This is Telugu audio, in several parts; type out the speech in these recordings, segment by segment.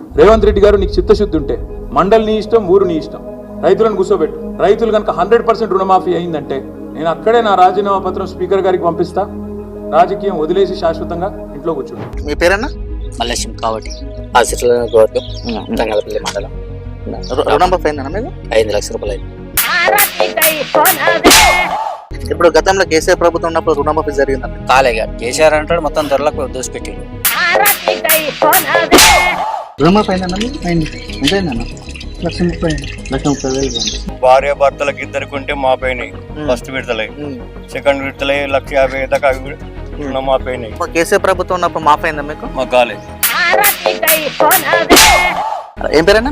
రేవంత్ రెడ్డి గారు నీకు చిత్తశుద్ధి ఉంటే మండల్ నీ ఇష్టం ఊరు నీ ఇష్టం. రైతులను కూర్చోబెట్టు. రైతులు కనుక హండ్రెడ్ పర్సెంట్ రుణమాఫీ అయిందంటే నేను అక్కడే నా రాజీనామా పత్రం స్పీకర్ గారికి పంపిస్తా. రాజకీయం వదిలేసి శాశ్వతంగా ఇంట్లో కూర్చుంటా మీ పేరన్నా? మల్లేశం కాబట్టి మండలం. రు- రుణమాఫీ అయిందన్నా మీద? ఐదు లక్షల రూపాయలు అయింది. ఇప్పుడు గతంలో కేసీఆర్ ప్రభుత్వం ఉన్నప్పుడు రుణమాఫీ జరిగిందన్న కాలే గారు. కేసీఆర్ అంటాడు మొత్తం ధరలకు దోసిపెట్టిండు అయింది లక్ష ముప్పై. లక్ష ముప్పై వేలు భార్య భర్తలకు ఇద్దరికి ఉంటే మాపోయినాయి ఫస్ట్ విడతలై. సెకండ్ విడతలై లక్ష యాభై దాకా అవి కూడా రుణం మాపోయినాయి కేసీఆర్ ప్రభుత్వం ఉన్నప్పుడు మాఫీ అయిందా మీకు? మాకు కాలేదు ఏం పేరన్నా?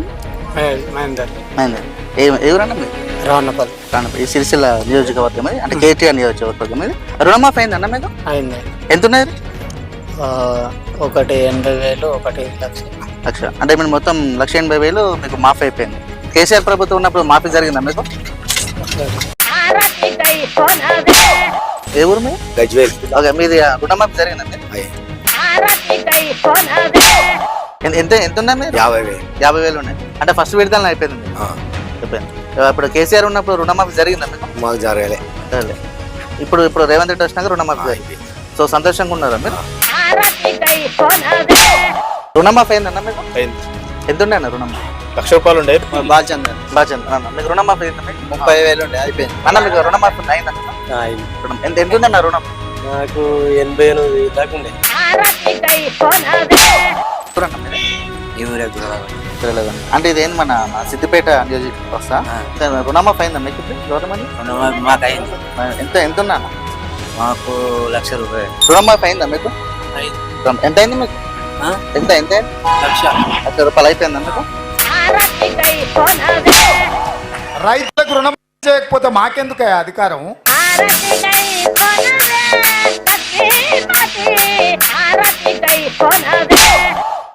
మహేందర్. ఏ ఎవరన్నా మీరు? రావణపల్లి. రానప్ప- ఈ సిరిసిల్ల నియోజకవర్గం ఇది అంటే కేటీఆర్ నియోజకవర్గం ఇది రుణమాఫీ అయిందన్న మీకు? అయింది. ఎంత ఉన్నది ఆ, ఒకటి ఎనభై వేలు ఒకటి లక్ష. లక్ష. అంటే మీరు మొత్తం లక్ష ఎనభై వేలు మీకు మాఫీ అయిపోయింది. కేసీఆర్ ప్రభుత్వం ఉన్నప్పుడు మాఫీ జరిగిందా మీకు? ఏ ఊరు మీరు గజ్వేల్. ఓకే మీది రుణమాఫీ జరిగిందండి? ఎంత ఎంత ఉన్నాయి మీరు? యాభై వేలు. యాభై వేలు ఉన్నాయి. అంటే ఫస్ట్ విడతలు అయిపోయింది. అయిపోయింది. ఇప్పుడు కేసీఆర్ ఉన్నప్పుడు రుణమాఫీ జరిగిందా మీకు? మాకు జరగలే. జరగలే. ఇప్పుడు ఇప్పుడు రేవంత్ రెడ్డి వచ్చినాక రుణమాఫీ జరిగింది. సో సంతోషంగా ఉన్నారా మీరు? రుణమాఫీ అయిందన్న మీకు? అయింది. ఎంత ఉండే అన్న రుణమాఫీ లక్ష రూపాయలు ఉండే. బాల్చంద్ బాగా అన్న. మీకు రుణమాఫీ అయిందా మీకు? ముప్పై వేలు ఉండే అయిపోయింది. అన్న మీకు రుణమాఫీ అయిందన్న రుణం. ఎంత ఎంత ఉందన్న రుణం? నాకు ఎనభై ఎనిమిది దాకా ఉండే. అంటే ఇదేంది మన మన సిద్దిపేట నియోజక వస్తా? రుణమాఫీ అయిందా మీకు గవర్నమెంట్? మాకు అయింది. ఎంత ఎంత ఉన్నా? మాకు లక్ష రూపాయలు. రుణమాఫీ అయిందా మీకు. రుణం- ఎంత అయింది మీకు? ఎంత ఎంత అయింది? లక్ష. లక్ష రూపాయలు అయిపోయిందా మీకు? రైతులకు రుణం చేయకపోతే మాకెందుకు అధికారం?